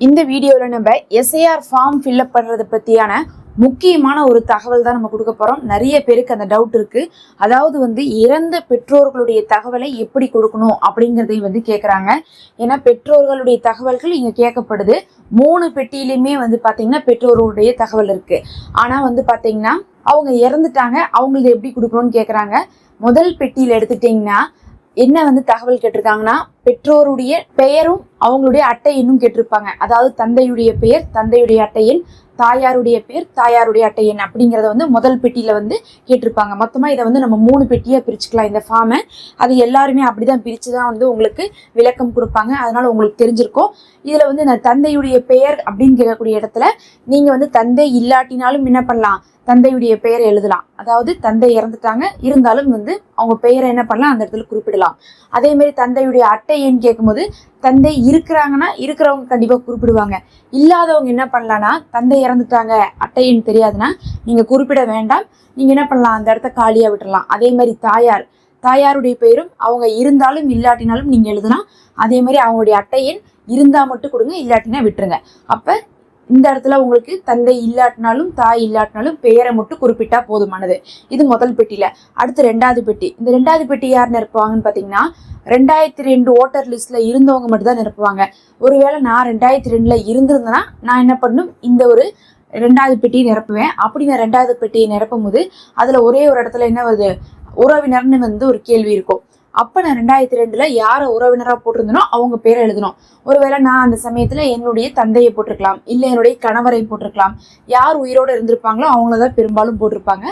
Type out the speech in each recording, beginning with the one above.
இந்த வீடியோவில் நம்ம எஸ்ஐஆர் ஃபார்ம் ஃபில்அப் பண்ணுறதை பற்றியான முக்கியமான ஒரு தகவல் தான் நம்ம கொடுக்க போகிறோம் நிறைய பேருக்கு அந்த டவுட் இருக்குது அதாவது வந்து இறந்த பெற்றோர்களுடைய தகவலை எப்படி கொடுக்கணும் அப்படிங்கிறதையும் வந்து கேட்குறாங்க ஏன்னா பெற்றோர்களுடைய தகவல்கள் இங்கே கேட்கப்படுது. மூணு பெட்டியிலையுமே வந்து பார்த்திங்கன்னா பெற்றோர்களுடைய தகவல் இருக்குது ஆனால் வந்து பார்த்திங்கன்னா அவங்க இறந்துட்டாங்க. அவங்களது எப்படி கொடுக்கணும்னு கேட்குறாங்க முதல் பெட்டியில் எடுத்துட்டிங்கன்னா என்ன வந்து தகவல் கேட்டிருக்காங்கன்னா பெற்றோருடைய பெயரும் அவங்களுடைய அட்டை எண்ணும் கேட்டிருப்பாங்க. அதாவது தந்தையுடைய பெயர் தந்தையுடைய அட்டை எண் தாயாருடைய பேர் தாயாருடைய அட்டை எண் அப்படிங்கிறத வந்து முதல் பெட்டியில வந்து கேட்டிருப்பாங்க. மொத்தமா இதை வந்து நம்ம மூணு பெட்டியா பிரிச்சுக்கலாம் இந்த ஃபார்மை அது எல்லாருமே அப்படிதான் பிரிச்சு தான் வந்து உங்களுக்கு விளக்கம் கொடுப்பாங்க. அதனால உங்களுக்கு தெரிஞ்சிருக்கும். இதுல வந்து இந்த தந்தையுடைய பெயர் அப்படின்னு கேட்கக்கூடிய இடத்துல நீங்க வந்து தந்தை இல்லாட்டினாலும் என்ன பண்ணலாம்? தந்தையுடைய பெயரை எழுதலாம். அதாவது தந்தை இறந்துட்டாங்க. இருந்தாலும் வந்து அவங்க பெயரை என்ன பண்ணலாம்? அந்த இடத்துல குறிப்பிடலாம். அதே மாதிரி தந்தையுடைய அட்டை தந்தைன்னு கேட்கும்போது தந்தை இருக்கிறாங்கன்னா இருக்கிறவங்க கண்டிப்பாக குறிப்பிடுவாங்க. இல்லாதவங்க என்ன பண்ணலான்னா தந்தை இறந்துட்டாங்க அட்டை தெரியாதுன்னா நீங்கள் குறிப்பிட வேண்டாம். நீங்கள் என்ன பண்ணலாம்? அந்த இடத்த காலியாக விட்டுடலாம் அதே மாதிரி தாயார். தாயாருடைய பெயரும் அவங்க இருந்தாலும் இல்லாட்டினாலும் நீங்கள் எழுதலாம் அதே மாதிரி அவங்களுடைய அட்டையின் இருந்தால் மட்டும் கொடுங்க இல்லாட்டினா விட்டுருங்க. அப்போ இந்த இடத்துல உங்களுக்கு தந்தை இல்லாட்டினாலும் தாய் இல்லாட்டினாலும் பெயரை மட்டும் குறிப்பிட்டா போதுமானது. இது முதல் பெட்டியில. அடுத்து ரெண்டாவது பெட்டி. இந்த ரெண்டாவது பெட்டி யார் நிரப்புவாங்கன்னு பார்த்தீங்கன்னா ரெண்டாயிரத்தி ரெண்டு ஓட்டர் லிஸ்ட்ல இருந்தவங்க மட்டும் தான் நிரப்புவாங்க. ஒருவேளை நான் ரெண்டாயிரத்தி ரெண்டுல இருந்திருந்தேன்னா நான் என்ன பண்ணும் இந்த ஒரு ரெண்டாவது பெட்டியை நிரப்புவேன். அப்படி நான் ரெண்டாவது பெட்டியை நிரப்பும் போது அதுல ஒரே ஒரு இடத்துல என்ன வருது? உறவினர்னு வந்து ஒரு கேள்வி இருக்கும். அப்போ நான் ரெண்டாயிரத்தி ரெண்டில் யாரை உறவினராக போட்டிருந்தனோ அவங்க பேரை எழுதணும். ஒருவேளை நான் அந்த சமயத்தில் என்னுடைய தந்தையை போட்டிருக்கலாம் இல்லை என்னுடைய கணவரை போட்டிருக்கலாம். யார் உயிரோடு இருந்திருப்பாங்களோ அவங்கள தான் பெரும்பாலும் போட்டிருப்பாங்க.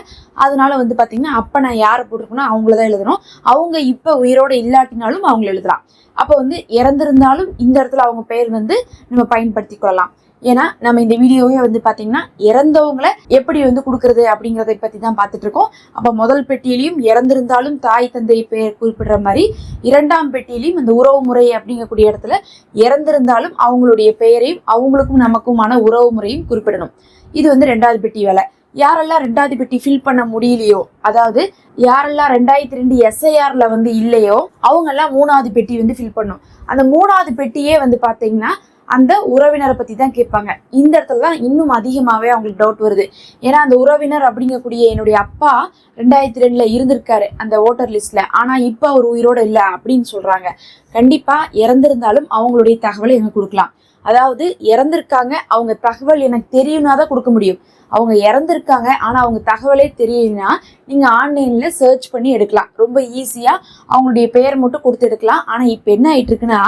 அதனால வந்து பார்த்திங்கன்னா அப்போ நான் யாரை போட்டிருக்கணும் அவங்கள தான் எழுதணும். அவங்க இப்போ உயிரோடு இல்லாட்டினாலும் அவங்கள எழுதலாம். அப்போ வந்து இறந்திருந்தாலும் இந்த இடத்துல அவங்க பெயர் வந்து நம்ம பயன்படுத்தி கொள்ளலாம். ஏன்னா நம்ம இந்த வீடியோவே வந்து பார்த்தீங்கன்னா இறந்தவங்களை எப்படி வந்து கொடுக்கறது அப்படிங்கிறத பற்றி தான் பார்த்துட்டு இருக்கோம். அப்போ முதல் பெட்டியிலையும் இறந்திருந்தாலும் தாய் தந்தை பெயர் குறிப்பிடுற மாதிரி இரண்டாம் பெட்டியிலையும் இந்த உறவு முறை அப்படிங்கக்கூடிய இடத்துல இறந்திருந்தாலும் அவங்களுடைய பெயரையும் அவங்களுக்கும் நமக்குமான உறவு முறையும் குறிப்பிடணும். இது வந்து ரெண்டாவது பெட்டி வேலை. யாரெல்லாம் ரெண்டாவது பெட்டி ஃபில் பண்ண முடியலையோ அதாவது யாரெல்லாம் ரெண்டாயிரத்தி ரெண்டு எஸ்ஐஆர்ல வந்து இல்லையோ அவங்கெல்லாம் மூணாவது பெட்டி வந்து ஃபில் பண்ணும் அந்த மூணாவது பெட்டியே வந்து பார்த்தீங்கன்னா அந்த உறவினரை பற்றி தான் கேட்பாங்க. இந்த இடத்துல தான் இன்னும் அதிகமாகவே அவங்களுக்கு டவுட் வருது. ஏன்னா அந்த உறவினர் அப்படிங்கக்கூடிய என்னுடைய அப்பா ரெண்டாயிரத்தி ரெண்டில் இருந்திருக்காரு அந்த ஓட்டர் லிஸ்ட்டில் ஆனால் இப்போ அவர் உயிரோடு இல்லை அப்படின்னு சொல்கிறாங்க கண்டிப்பாக இறந்திருந்தாலும் அவங்களுடைய தகவலை எங்கே கொடுக்கலாம். அதாவது இறந்திருக்காங்க அவங்க தகவல் எனக்கு தெரியும்னா தான் கொடுக்க முடியும். அவங்க இறந்துருக்காங்க ஆனால் அவங்க தகவலே தெரியலனா நீங்கள் ஆன்லைனில் சர்ச் பண்ணி எடுக்கலாம். ரொம்ப ஈஸியாக அவங்களுடைய பெயர் மட்டும் கொடுத்து எடுக்கலாம். ஆனால் இப்போ என்ன ஆயிட்டு இருக்குன்னா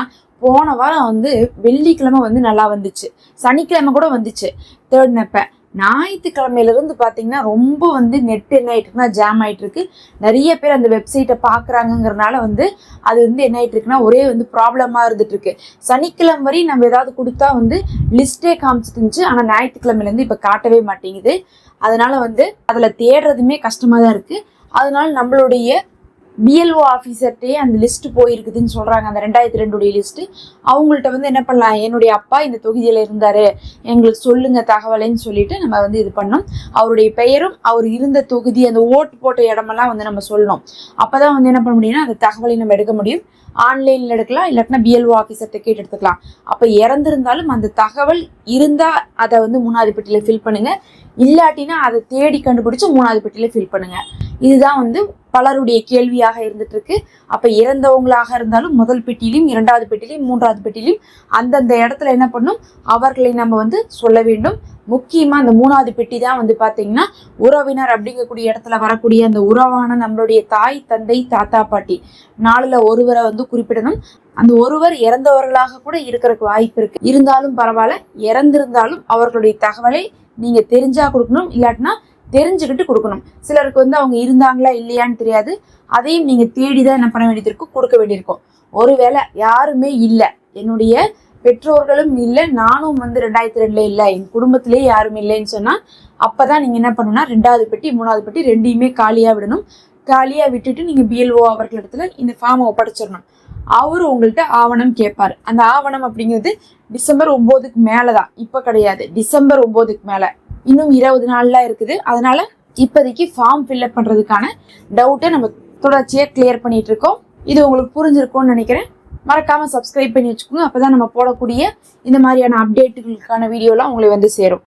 போன வாரம் வந்து வெள்ளிக்கிழமை வந்து நல்லா வந்துச்சு. சனிக்கிழமை கூட வந்துச்சு. தேர்ட் நப்ப. ஞாயிற்றுக்கிழமையிலேருந்து பார்த்தீங்கன்னா ரொம்ப வந்து நெட் என்ன ஆயிட்டு இருக்குன்னா ஜாம் ஆகிட்டுருக்கு நிறைய பேர் அந்த வெப்சைட்டை பார்க்குறாங்கங்கிறனால வந்து அது வந்து என்ன ஆகிட்டுருக்குன்னா ஒரே வந்து ப்ராப்ளமாக இருந்துகிட்ருக்கு சனிக்கிழமை வரையும் நம்ம ஏதாவது கொடுத்தா வந்து லிஸ்ட்டே காமிச்சிட்டு இருந்துச்சு ஆனால் ஞாயிற்றுக்கிழமையிலேருந்து இப்போ காட்டவே மாட்டேங்குது. அதனால் வந்து அதில் தேடுறதுமே கஷ்டமாக தான் இருக்குது அதனால நம்மளுடைய பிஎல்ஓ ஆஃபீஸர்கிட்டே அந்த லிஸ்ட் போயிருக்குதுன்னு சொல்கிறாங்க அந்த ரெண்டாயிரத்தி ரெண்டுடைய லிஸ்ட்டு அவங்கள்ட்ட வந்து என்ன பண்ணலாம்? என்னுடைய அப்பா இந்த தொகுதியில் இருந்தார். எங்களுக்கு சொல்லுங்கள் தகவலைன்னு சொல்லிட்டு நம்ம வந்து இது பண்ணோம். அவருடைய பெயரும் அவர் இருந்த தொகுதி அந்த ஓட்டு போட்ட இடமெல்லாம் வந்து நம்ம சொல்லணும். அப்போ தான் வந்து என்ன பண்ண முடியும்னா அந்த தகவலை நம்ம எடுக்க முடியும். ஆன்லைனில் எடுக்கலாம் இல்லாட்டினா பிஎல்ஓ ஆஃபீஸர்கிட்ட கேட்டு எடுத்துக்கலாம். அப்போ இறந்துருந்தாலும் அந்த தகவல் இருந்தால் அதை வந்து மூணாவது பெட்டியில் ஃபில் பண்ணுங்கள் இல்லாட்டினா அதை தேடி கண்டுபிடிச்சி மூணாவது பெட்டியில் ஃபில் பண்ணுங்கள் இதுதான் வந்து பலருடைய கேள்வியாக இருந்துட்டு இருக்கு அப்ப இறந்தவங்களாக இருந்தாலும் முதல் பெட்டியிலும் இரண்டாவது பெட்டியிலும் மூன்றாவது பெட்டியிலும் அந்தந்த இடத்துல என்ன பண்ணும்? அவர்களை நம்ம வந்து சொல்ல வேண்டும். முக்கியமா அந்த மூணாவது பெட்டி தான் வந்து பாத்தீங்கன்னா உறவினர் அப்படிங்கக்கூடிய இடத்துல வரக்கூடிய அந்த உறவான நம்மளுடைய தாய் தந்தை தாத்தா பாட்டி நாலுல ஒருவரை வந்து குறிப்பிடணும். அந்த ஒருவர் இறந்தவர்களாக கூட இருக்கிறதுக்கு வாய்ப்பு இருக்கு. இருந்தாலும் பரவாயில்ல இறந்திருந்தாலும் அவர்களுடைய தகவலை நீங்க தெரிஞ்சா கொடுக்கணும். இல்லாட்டினா தெரிஞ்சுக்கிட்டு கொடுக்கணும். சிலருக்கு வந்து அவங்க இருந்தாங்களா இல்லையான்னு தெரியாது. அதையும் நீங்கள் தேடி தான் என்ன பண்ண வேண்டியது இருக்கும் கொடுக்க வேண்டியிருக்கும். ஒருவேளை யாருமே இல்லை. என்னுடைய பெற்றோர்களும் இல்லை. நானும் வந்து ரெண்டாயிரத்தி ரெண்டுல இல்லை. என் குடும்பத்திலே யாரும் இல்லைன்னு சொன்னால் அப்போ தான் நீங்கள் என்ன பண்ணணும்னா ரெண்டாவது பெட்டி மூணாவது பெட்டி ரெண்டையுமே காலியாக விடணும். காலியாக விட்டுட்டு நீங்கள் பிஎல்ஓ அவர்களிடத்துல இந்த ஃபார்மை ஒப்படைச்சிடணும். அவர் உங்கள்கிட்ட ஆவணம் கேட்பார். அந்த ஆவணம் அப்படிங்கிறது டிசம்பர் ஒம்போதுக்கு மேலே தான் இப்போ கிடையாது. டிசம்பர் ஒம்போதுக்கு மேலே. இன்னும் இருபது நாள்லாம் இருக்குது. அதனால இப்போதைக்கு ஃபார்ம் ஃபில்அப் பண்ணுறதுக்கான டவுட்டை நம்ம தொடர்ச்சியாக கிளியர் பண்ணிட்டு இருக்கோம். இது உங்களுக்கு புரிஞ்சிருக்கும்னு நினைக்கிறேன். மறக்காம சப்ஸ்கிரைப் பண்ணி வச்சுக்கோங்க. அப்போதான் நம்ம போடக்கூடிய இந்த மாதிரியான அப்டேட்டுகளுக்கான வீடியோலாம் உங்களை வந்து சேரும்.